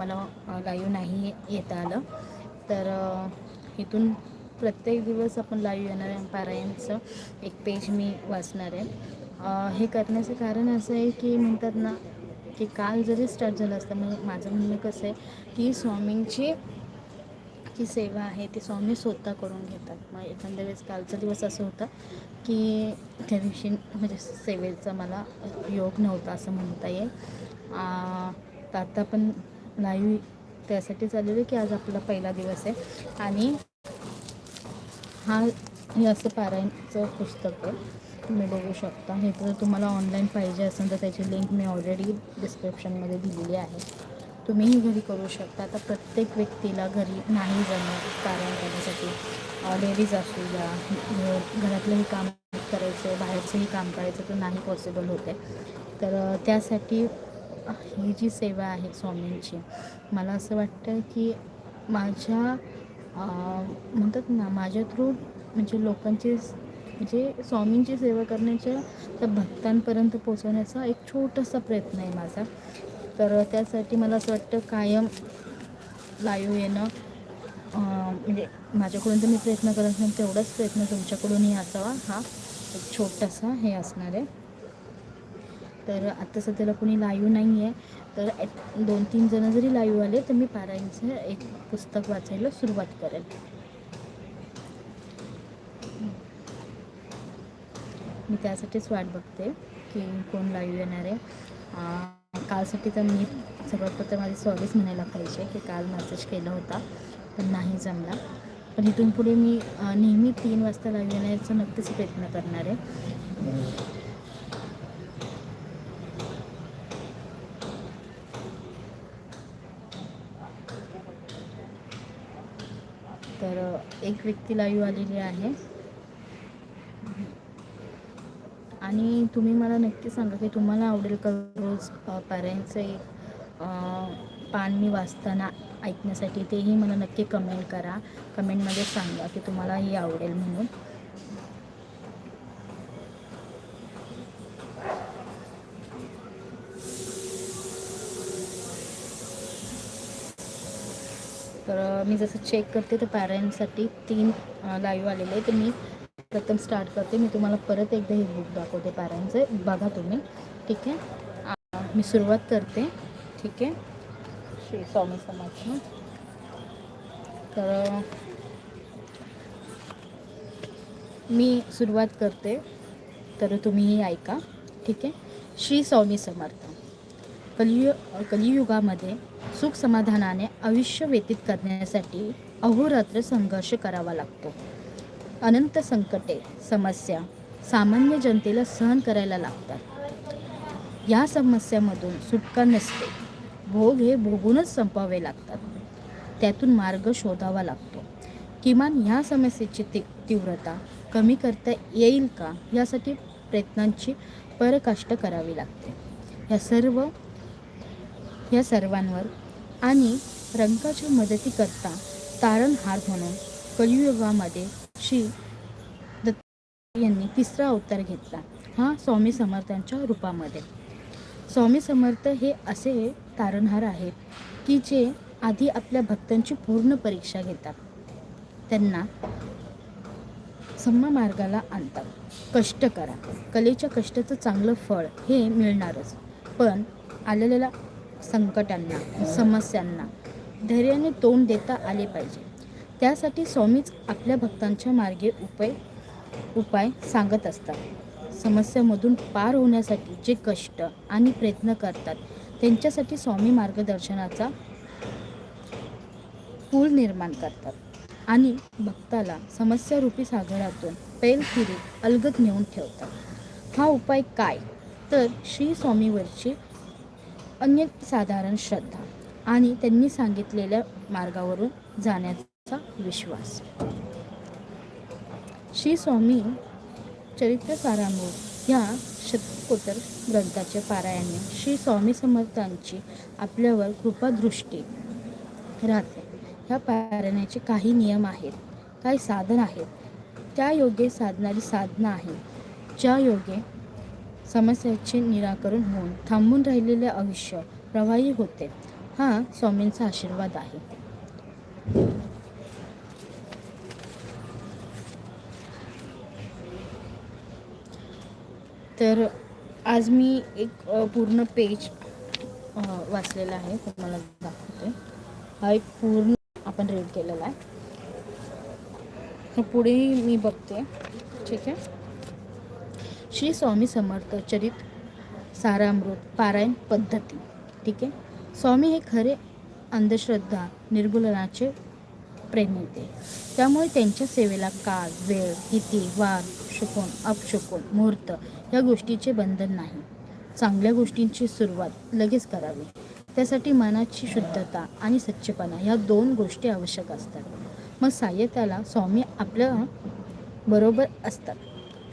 मला लाईव्ह नाही येता आलं. तर इथून प्रत्येक दिवस आपण लाईव्ह येणार आहे. पारायणचं एक पेज मी वाचणार आहे. हे करण्याचं कारण असं आहे की म्हणतात ना की काल जरी स्टार्ट झालं असतं मग माझं म्हणणं कसं आहे की स्वामींची जी सेवा आहे ती स्वामी स्वतः करून घेतात. मग एखाद्या वेळेस कालचा दिवस असं होता की त्या दिवशी म्हणजे सेवेचा मला योग नव्हता असं म्हणता येईल. तर आता पण नाही त्यासाठी चाललेलं आहे की आज आपला पहिला दिवस आहे. आणि हा हे असं पारायणचं पुस्तक तुम्ही बघू शकता. हे तर तुम्हाला ऑनलाईन पाहिजे असेल तर त्याची लिंक मी ऑलरेडी डिस्क्रिप्शनमध्ये दिलेली आहे. तुम्हीही घरी करू शकता. आता प्रत्येक व्यक्तीला घरी नाही जमत पारायण करण्यासाठी. लेडीज असू द्या घरातलंही काम करायचं बाहेरचंही काम करायचं तर नाही पॉसिबल होते. तर त्यासाठी ही जी सेवा आहे स्वामींची मला असं वाटतं की माझ्या म्हणतात ना माझ्या थ्रू म्हणजे लोकांची म्हणजे स्वामींची सेवा करण्याच्या त्या भक्तांपर्यंत पोचवण्याचा एक छोटासा प्रयत्न आहे माझा. तर त्यासाठी मला असं वाटतं कायम लाईव्ह येणं म्हणजे माझ्याकडून तर मी प्रयत्न करत नाही तेवढाच प्रयत्न तुमच्याकडूनही असावा हा एक छोटासा हे असणार आहे. तर आत्ता सध्याला कोणी लाईव्ह नाही आहे तर दोन तीन जणं जरी लाईव्ह आले तर मी पारायणचं एक पुस्तक वाचायला सुरुवात करेल. मी त्यासाठीच वाट बघते की कोण लाईव्ह येणार आहे. कालसाठी तर मी सर्वात प्रथम माझी सॉरीच म्हणायला पाहिजे की काल मेसेज केला होता पण नाही जमला. पण इथून पुढे मी नेहमी तीन वाजता लाईव्ह येण्याचा नक्कीच प्रयत्न करणार आहे. तर एक व्यक्ती लाईव्ह आलेली आहे. आणि तुम्ही मला नक्की सांगा की तुम्हाला आवडेल का रोज पाऱ्यांचं एक पान मी वाचताना ऐकण्यासाठी तेही मला नक्की कमेंट करा. कमेंटमध्ये सांगा की तुम्हाला ही आवडेल म्हणून. तर मी जसं चेक करते तर पॅरेंट्ससाठी तीन लाईव्ह आलेले आहे तर मी प्रथम स्टार्ट करते. मी तुम्हाला परत एकदा हे बुक दाखवते पॅरेंटचे बघा तुम्ही. ठीक आहे? मी सुरुवात करते. ठीक आहे? श्री स्वामी समाज तर मी सुरुवात करते. तर तुम्हीही ऐका. ठीक आहे? श्री स्वामी समर्थ. कलियु कलियुगामध्ये सुख समाधानाने आयुष्य व्यतीत करण्यासाठी अहोरात्र संघर्ष करावा लागतो. अनंत संकटे समस्या सामान्य जनतेला सहन करायला लागतात. या समस्यामधून सुटका नसते. भोग हे भोगूनच संपावे लागतात. त्यातून मार्ग शोधावा लागतो. किमान ह्या समस्येची ती तीव्रता कमी करता येईल का? यासाठी प्रयत्नांची परकाष्ट करावी लागते. या सर्व या सर्वांवर आणि रंगाच्या मदतीकरता तारणहार म्हणून कलियुगामध्ये श्री दत्त यांनी तिसरा अवतार घेतला. हा स्वामी समर्थांच्या रूपामध्ये. स्वामी समर्थ हे असे तारणहार आहेत की जे आधी आपल्या भक्तांची पूर्ण परीक्षा घेतात. त्यांना सम्मा मार्गाला आणतात. कष्ट करा. कलेच्या कष्टाचं चांगलं फळ हे मिळणारच. पण आलेल्याला संकटांना समस्यांना धैर्याने तोंड देता आले पाहिजे. त्यासाठी स्वामीच आपल्या भक्तांच्या मार्गे उपाय उपाय सांगत असतात. समस्यामधून पार होण्यासाठी जे कष्ट आणि प्रयत्न करतात त्यांच्यासाठी स्वामी मार्गदर्शनाचा पूल निर्माण करतात. आणि भक्ताला समस्यारूपी सागरातून पैलखिरी अलगद नेऊन ठेवतात. हा उपाय काय? तर श्री स्वामीवरची साधारण श्रद्धा आणि त्यांनी सांगितलेल्या मार्गावरून जाण्याचा विश्वास. श्री स्वामी चरित्र सारामृत ह्या शतकोत्तर ग्रंथाचे पारायणे श्री स्वामी समर्थांची आपल्यावर कृपादृष्टी राहते. ह्या पारायणाचे काही नियम आहेत काही साधन आहेत. त्या योगे साधणारी साधना आहे ज्या योगे समस्याचे निराकरण होऊन थांबून राहिलेले आयुष्य प्रवाही होते. हा स्वामींचा आशीर्वाद आहे. तर आज मी एक पूर्ण पेज वाचलेला आहे. तुम्हाला दाखवते. हा एक पूर्ण आपण रीड केलेला आहे. तर मी बघते. ठीक आहे? श्री स्वामी समर्थ चरित सारामृत पारायण पद्धती. ठीक आहे? स्वामी हे खरे अंधश्रद्धा निर्मूलनाचे प्रेरणेते त्यामुळे त्यांच्या सेवेला काळ वेळ तिथी वार शुकून अपशुकून मुहूर्त या गोष्टीचे बंधन नाही. चांगल्या गोष्टींची सुरुवात लगेच करावी. त्यासाठी मनाची शुद्धता आणि सच्चेपणा ह्या दोन गोष्टी आवश्यक असतात. मग साह्यताला स्वामी आपल्या बरोबर असतात.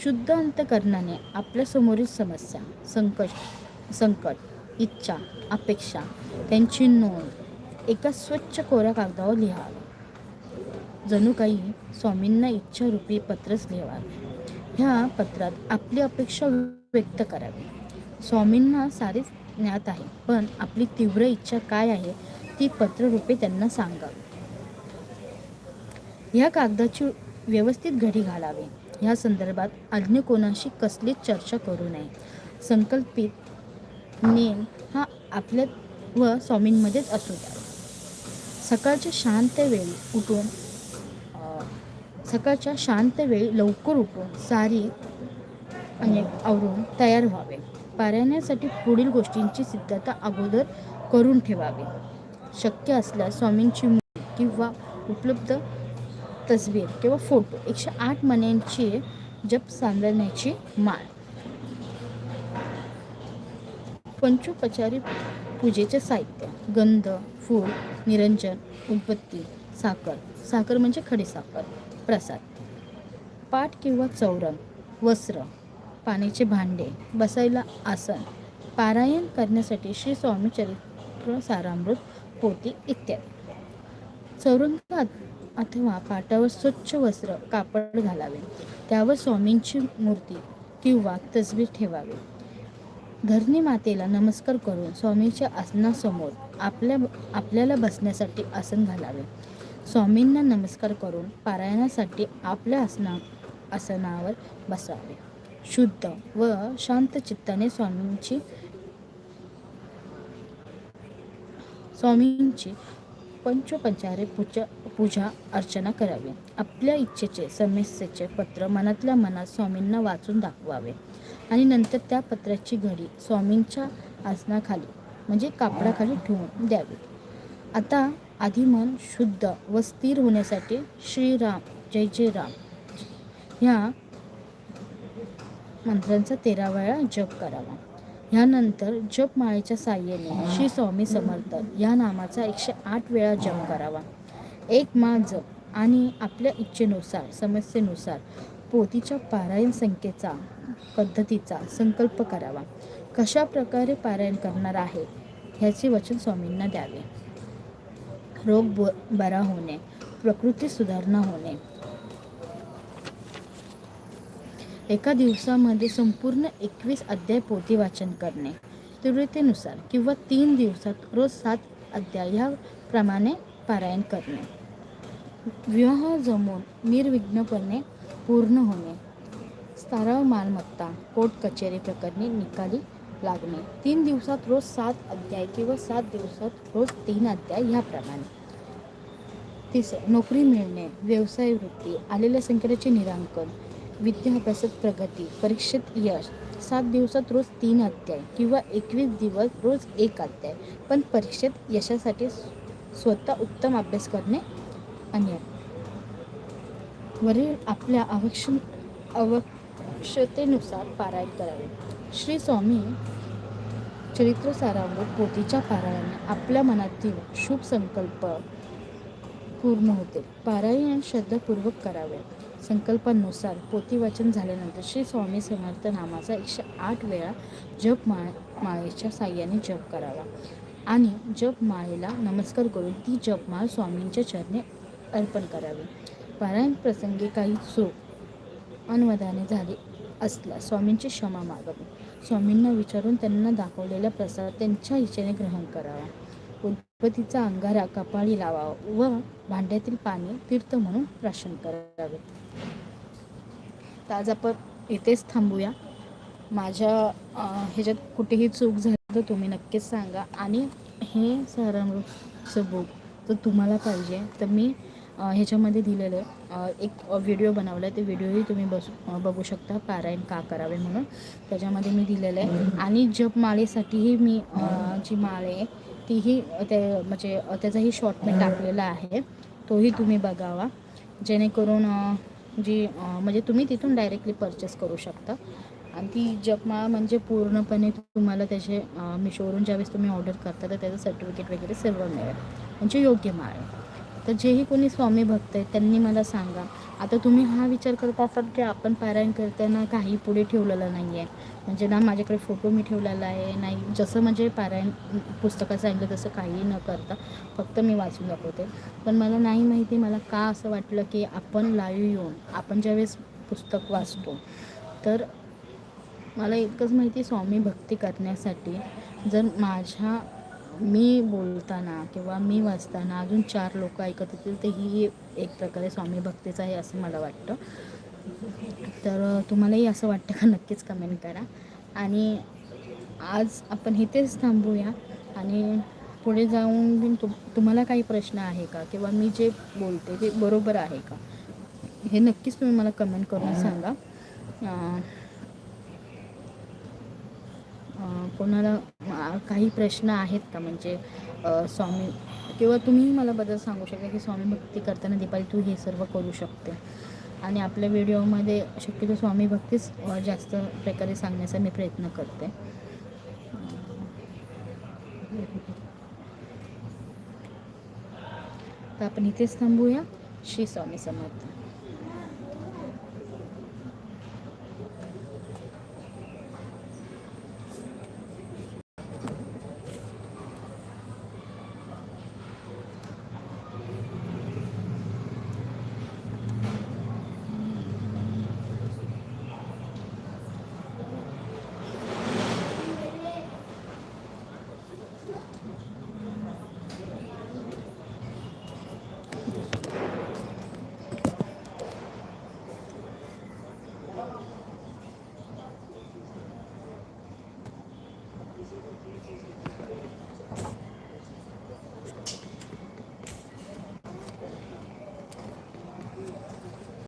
शुद्ध अंतकरणाने आपल्यासमोरील समस्या संकट संकट इच्छा अपेक्षा त्यांची नोंद एका स्वच्छ कोऱ्या कागदावर लिहावी. जणू काही स्वामींना इच्छारूपी पत्रच लिहावे. ह्या पत्रात आपली अपेक्षा व्यक्त करावी. स्वामींना सारेच ज्ञात आहे पण आपली तीव्र इच्छा काय आहे ती पत्ररूपे त्यांना सांगावी. ह्या कागदाची व्यवस्थित घडी घालावी. ह्या संदर्भात अन्य कोणाशी कसलीच चर्चा करू नये. संकल्पित नेम हा आपल्या व स्वामींमध्येच असू द्या. सकाळच्या शांत वेळी उठून सकाळच्या शांत वेळी लवकर उठून सारी आणि आवरून तयार व्हावे. पारायणासाठी पुढील गोष्टींची सिद्धता अगोदर करून ठेवावी. शक्य असल्यास स्वामींची मूर्ती किंवा उपलब्ध तस्वीर किंवा फोटो एकशे आठ मण्यांची जप सांगण्याची माळ. पंचोपचारी पूजेचे साहित्य गंध फूल निरंजन उदबत्ती साखर. साखर म्हणजे खडीसाखर प्रसाद. पाठ किंवा चौरंग वस्त्र पाण्याचे भांडे बसायला आसन पारायण करण्यासाठी श्री स्वामी चरित्र सारामृत पोती इत्यादी. चौरंगात अथवा पाटावर स्वच्छ वस्त्र कापड घालावे. त्यावर स्वामींची मूर्ती किंवा तसबीर ठेवावे. धरणी मातेला नमस्कार करून स्वामींच्या आसनासमोर आपल्या आपल्याला बसण्यासाठी आसन घालावे. स्वामींना नमस्कार करून पारायणासाठी आपल्या आसना आसनावर बसावे. शुद्ध व शांत चित्ताने स्वामींची स्वामींची पंचोपचारे पूजा पूजा अर्चना करावी. आपल्या इच्छेचे समस्येचे पत्र मनातल्या मनात स्वामींना वाचून दाखवावे. आणि नंतर त्या पत्राची घडी स्वामींच्या आसनाखाली म्हणजे कापडाखाली ठेवून द्यावी. आता आधी मन शुद्ध व स्थिर होण्यासाठी श्रीराम जय जय राम ह्या मंत्रांचा तेरा वेळा जप करावा. ह्यानंतर जपमाळेच्या साह्याने श्री स्वामी समर्थ या नामाचा एकशे आठ वेळा जप करावा. एक मा जप आणि आपल्या इच्छेनुसार समस्येनुसार पोथीच्या पारायण संख्येचा पद्धतीचा संकल्प करावा. कशा प्रकारे पारायण करणार आहे ह्याचे वचन स्वामींना द्यावे. रोग ब बरा होणे प्रकृती सुधारणा होणे एका दिवसामध्ये संपूर्ण एकवीस अध्याय पोथी वाचन करणे. तीव्रतेनुसार किंवा तीन दिवसात रोज सात अध्याय ह्याप्रमाणे पारायण करणे. विवाह जमून निर्विघ्नपणे पूर्ण होणे. स्थाराव मालमत्ता कोर्ट कचेरी प्रकरणी निकाली लागणे. तीन दिवसात रोज सात अध्याय किंवा सात दिवसात रोज तीन अध्याय ह्याप्रमाणे. तिसरं नोकरी मिळणे व्यवसाय वृत्ती आलेल्या संकटाचे निरांकन विद्याभ्यासात प्रगती परीक्षेत यश सात दिवसात रोज तीन अध्याय किंवा एकवीस दिवस रोज एक अध्याय. पण परीक्षेत यशासाठी स्वतः उत्तम अभ्यास करणे आणि वरील आपल्या आवश्य आवश्यकतेनुसार पारायण करावे. श्री स्वामी चरित्र सारांग पोथीच्या पारायणाने आपल्या मनातील शुभ संकल्प पूर्ण होते पारायण श्रद्धापूर्वक करावे. संकल्पानुसार पोथी वाचन झाल्यानंतर श्री स्वामी समर्थ नामाचा एकशे आठ वेळा जप मा माळेच्या साह्याने जप करावा. आणि जप माळेला नमस्कार करून ती जपमाळ स्वामींच्या चरणे अर्पण करावी. पारायण प्रसंगी काही चूक अनवधाने झाली असल्यास स्वामींची क्षमा मागावी. स्वामींना विचारून त्यांना दाखवलेला प्रसाद त्यांच्या इच्छेने ग्रहण करावा. गणपतीचा अंगारा कपाळी लावावा व भांड्यातील पाणी तीर्थ म्हणून प्राशन करावे. तर आज आपण इथेच थांबूया. माझ्या ह्याच्यात कुठेही चूक झाली तर तुम्ही नक्कीच सांगा. आणि हे सारामृतचं बुक जर तुम्हाला पाहिजे. तर मी ह्याच्यामध्ये दिलेलं आहे. एक व्हिडिओ बनवला आहे. ते व्हिडिओही तुम्ही बसू बघू शकता. पारायण का करावे म्हणून. त्याच्यामध्ये मी दिलेलं आहे. आणि जपमाळेसाठीही मी जी माळ आहे तीही ते म्हणजे त्याचाही शॉर्ट मी टाकलेला आहे. तोही तुम्ही बघावा. जेणेकरून जी म्हणजे तुम्ही तिथून डायरेक्टली परचेस करू शकता. आणि ती जपमाळा म्हणजे पूर्णपणे तुम्हाला त्याचे मिशोवरून ज्यावेळेस तुम्ही ऑर्डर करता तर त्याचं सर्टिफिकेट वगैरे सर्व मिळेल. म्हणजे योग्य माळ आहे. तर जेही कोणी स्वामी भक्त आहेत त्यांनी मला सांगा आता तुम्ही हा विचार करत असाल की आपण पारायण करताना काही पुढे ठेवलेलं नाही आहे म्हणजे ना माझ्याकडे फोटो मी ठेवलेला आहे नाही जसं म्हणजे पारायण पुस्तकात सांगितलं तसं काही न करता फक्त मी वाचून दाखवते. पण मला नाही माहिती मला का असं वाटलं की आपण लाईव्ह येऊन आपण ज्यावेळेस पुस्तक वाचतो तर मला इतकंच माहिती स्वामी भक्ती करण्यासाठी जर माझ्या मी बोलताना किंवा मी वाचताना अजून चार लोक ऐकत होतील तर ही एक प्रकारे स्वामी भक्तीच आहे असं मला वाटतं. तर तुम्हालाही असं वाटतं का? नक्कीच कमेंट करा. आणि आज आपण इथेच थांबूया. आणि पुढे जाऊन बिन तुम तुम्हाला काही प्रश्न आहे का? किंवा मी जे बोलते ते बरोबर आहे का? हे नक्कीच तुम्ही मला कमेंट करून सांगा. कोणाला काही प्रश्न आहेत का? म्हणजे स्वामी किंवा तुम्ही मला बदल सांगू शकता की स्वामी भक्ती करताना दीपाली तू हे सर्व करू शकते. आणि आपल्या व्हिडिओमध्ये शक्यतो स्वामी भक्तीच जास्त प्रकारे सांगण्याचा मी प्रयत्न करते. तर आपण इथेच थांबूया. श्री स्वामी समर्थ.